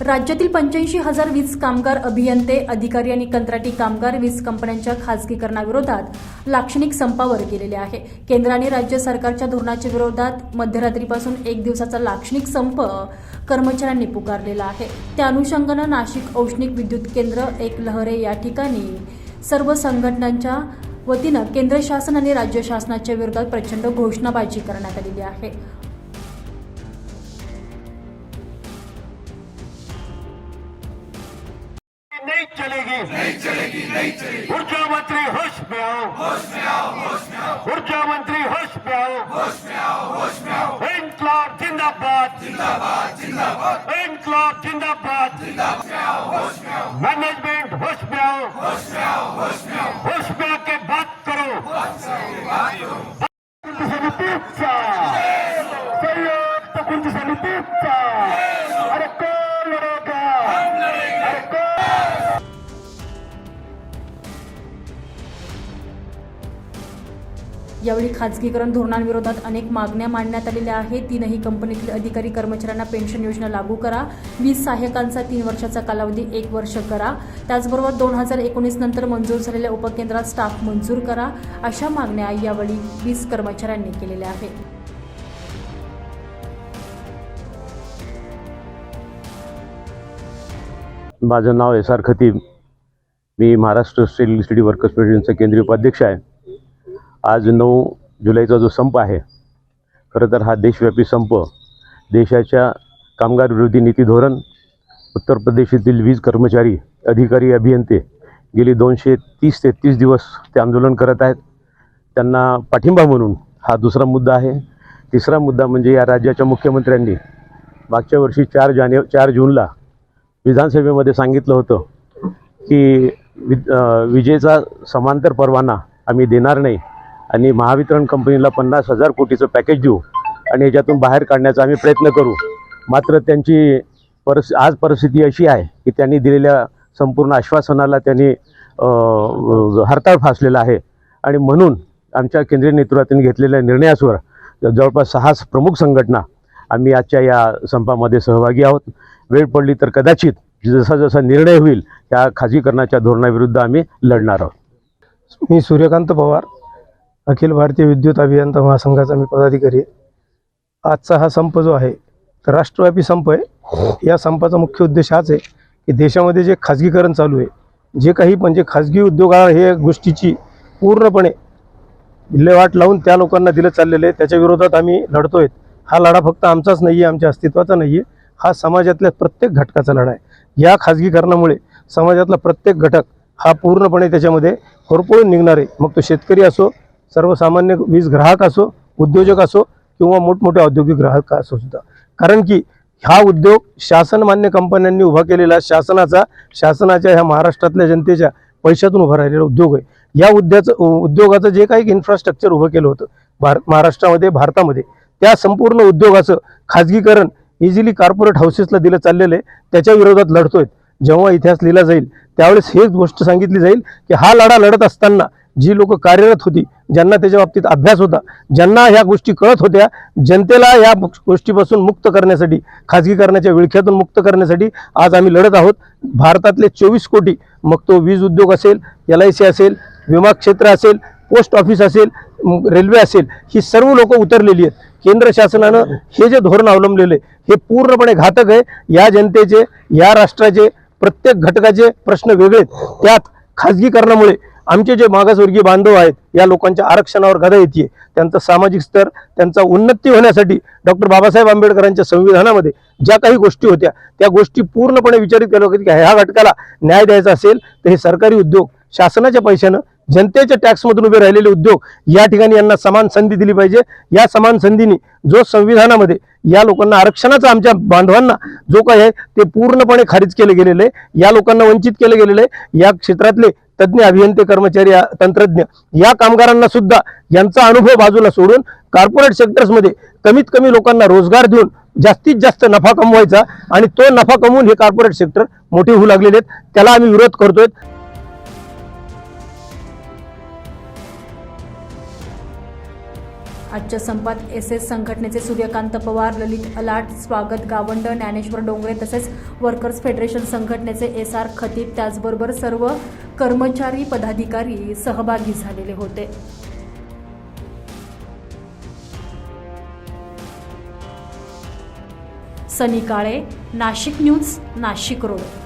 राज्यातील पंच्याऐंशी हजार वीज कामगार अभियंते अधिकारी आणि कंत्राटी कामगार वीज कंपन्यांच्या खासगीकरणाविरोधात लाक्षणिक संपावर गेलेले आहे. केंद्र आणि राज्य सरकारच्या धोरणाच्या विरोधात मध्यरात्रीपासून एक दिवसाचा लाक्षणिक संप कर्मचाऱ्यांनी पुकारलेला आहे. त्या अनुषंगानं नाशिक औष्णिक विद्युत केंद्र एक लहरे या ठिकाणी सर्व संघटनांच्या वतीनं केंद्र शासन आणि राज्य शासनाच्या विरोधात प्रचंड घोषणाबाजी करण्यात आलेली आहे. नहीं चलेगी। नहीं चलेगी नहीं चलेगी। ऊर्जा मंत्री होश में आओ। होश में आओ होश में आओ। ऊर्जा मंत्री होश में आओ। होश में आओ होश में आओ। इनकलाब जिंदाबाद। जिंदाबाद जिंदाबाद। इनकलाब जिंदाबाद। जिंदाबाद होश में आओ। मैनेजमेंट होश में आओ। होश में यावेळी खाजगीकरण धोरणांविरोधात अनेक मागण्या मांडण्यात आलेल्या आहेत. तीनही कंपनीतील अधिकारी कर्मचाऱ्यांना पेन्शन योजना लागू करा. वीज सहाय्यकांचा तीन वर्षाचा कालावधी एक वर्ष करा. त्याचबरोबर दोन हजार एकोणीस नंतर मंजूर झालेल्या उपकेंद्रात स्टाफ मंजूर करा. अशा मागण्या यावेळी वीज कर्मचाऱ्यांनी केलेल्या आहेत. माझं नाव एस आर खतीब मी महाराष्ट्र स्टेट इलेक्ट्रिसिटी वर्कर्स फेडरेशनचा केंद्रीय उपाध्यक्ष आहे. आज नऊ जुलैचा जो संप आहे खरं तर हा देशव्यापी संप. देशाच्या कामगार विरोधी नीती धोरण उत्तर प्रदेशातील वीज कर्मचारी अधिकारी अभियंते गेली दोनशे तीस ते तीस दिवस ते आंदोलन करत आहेत. त्यांना पाठिंबा म्हणून हा दुसरा मुद्दा आहे. तिसरा मुद्दा म्हणजे या राज्याच्या मुख्यमंत्र्यांनी मागच्या वर्षी चार जाने चार जूनला विधानसभेमध्ये सांगितलं होतं की वि विजेचा समांतर परवाना आम्ही देणार नाही. आणि महावितरण कंपनीला पन्नास हजार कोटीचं पॅकेज देऊ आणि याच्यातून बाहेर काढण्याचा आम्ही प्रयत्न करू. मात्र त्यांची परस आज परिस्थिती अशी आहे की त्यांनी दिलेल्या संपूर्ण आश्वासनाला त्यांनी हरताळ फासलेला आहे. आणि म्हणून आमच्या केंद्रीय नेतृत्वाने घेतलेल्या निर्णयासवर जवळपास सहा प्रमुख संघटना आम्ही आजच्या या संपामध्ये सहभागी आहोत. वेळ पडली तर कदाचित जसा जसा निर्णय होईल त्या खाजगीकरणाच्या धोरणाविरुद्ध आम्ही लढणार आहोत. मी सूर्यकांत पवार अखिल भारतीय विद्युत अभियंता महासंघाचा मी पदाधिकारी आहे. आजचा हा संप जो आहे तर राष्ट्रव्यापी संप आहे. या संपाचा मुख्य उद्देश हाच आहे की देशामध्ये जे खाजगीकरण चालू आहे जे काही म्हणजे खाजगी उद्योगाला हे गोष्टीची पूर्णपणे विल्हेवाट लावून त्या लोकांना दिलं चाललेलं आहे. त्याच्या विरोधात आम्ही लढतोय. हा लढा फक्त आमचाच नाही आहे आमच्या अस्तित्वाचा नाही आहे हा समाजातल्या प्रत्येक घटकाचा लढा आहे. या खाजगीकरणामुळे समाजातला प्रत्येक घटक हा पूर्णपणे त्याच्यामध्ये होरपळून निघणार आहे. मग तो शेतकरी असो सर्वसामान्य वीज ग्राहक असो उद्योजक असो किंवा मोठमोठे औद्योगिक ग्राहक असो सुद्धा. कारण की हा उद्योग शासनमान्य कंपन्यांनी उभा केलेला शासनाचा शासनाच्या ह्या महाराष्ट्रातल्या जनतेच्या पैशातून उभा राहिलेला उद्योग आहे. या उद्याचं उद्योगाचं जे काही इन्फ्रास्ट्रक्चर उभं केलं होतं भार महाराष्ट्रामध्ये भारतामध्ये त्या संपूर्ण उद्योगाचं खाजगीकरण इझिली कॉर्पोरेट हाऊसेसला दिलं चाललेलं आहे. त्याच्या विरोधात लढतोय. जेव्हा इतिहास लिहिला जाईल त्यावेळेस हेच गोष्ट सांगितली जाईल की हा लढा लढत असताना जी लोक कार्यरत होती ज्यांना त्याच्या बाबतीत अभ्यास होता ज्यांना ह्या गोष्टी कळत होत्या जनतेला ह्या गोष्टीपासून मुक्त करण्यासाठी खाजगीकरणाच्या विळख्यातून मुक्त करण्यासाठी आज आम्ही लढत आहोत. भारतातले चोवीस कोटी मग तो वीज उद्योग असेल एल आय सी असेल विमा क्षेत्र असेल पोस्ट ऑफिस असेल रेल्वे असेल ही सर्व लोक उतरलेली आहेत. केंद्र शासनानं हे जे धोरण अवलंबलेलं आहे हे पूर्णपणे घातक आहे. या जनतेचे या राष्ट्राचे प्रत्येक घटकाचे प्रश्न वेगळे त्यात खाजगीकरणामुळे आमचे जे मागासवर्गीय बांधव आहेत या लोकांच्या आरक्षणावर गदा येते त्यांचा सामाजिक स्तर त्यांचा उन्नती होण्यासाठी डॉक्टर बाबासाहेब आंबेडकरांच्या संविधानामध्ये ज्या काही गोष्टी होत्या त्या गोष्टी पूर्णपणे विचारित केल्या होत्या की ह्या घटकाला न्याय द्यायचा असेल तर हे सरकारी उद्योग शासनाच्या पैशानं जनतेच्या टॅक्समधून उभे राहिलेले उद्योग या ठिकाणी यांना समान संधी दिली पाहिजे. या समान संधीने जो संविधानामध्ये या लोकांना आरक्षणाचा आमच्या बांधवांना जो काय आहे ते पूर्णपणे खारिज केले गेलेले आहे. या लोकांना वंचित केले गेलेले आहे. या क्षेत्रातले तज्ज्ञ अभियंते कर्मचारी तंत्रज्ञ या कामगारांना सुद्धा यांचा अनुभव बाजूला सोडून कॉर्पोरेट सेक्टर्समध्ये कमीत कमी लोकांना रोजगार देऊन जास्तीत जास्त नफा कमवायचा आणि तो नफा कमवून हे कॉर्पोरेट सेक्टर मोठे होऊ लागलेले आहेत. त्याला आम्ही विरोध करतोय. आजच्या संपात एस एस संघटनेचे सूर्यकांत पवार ललित अलाट स्वागत गावंड ज्ञानेश्वर डोंगरे तसेच वर्कर्स फेडरेशन संघटनेचे एस आर खतीब त्याचबरोबर सर्व कर्मचारी पदाधिकारी सहभागी झालेले होते. Sunny Kale Nashik news Nashik road.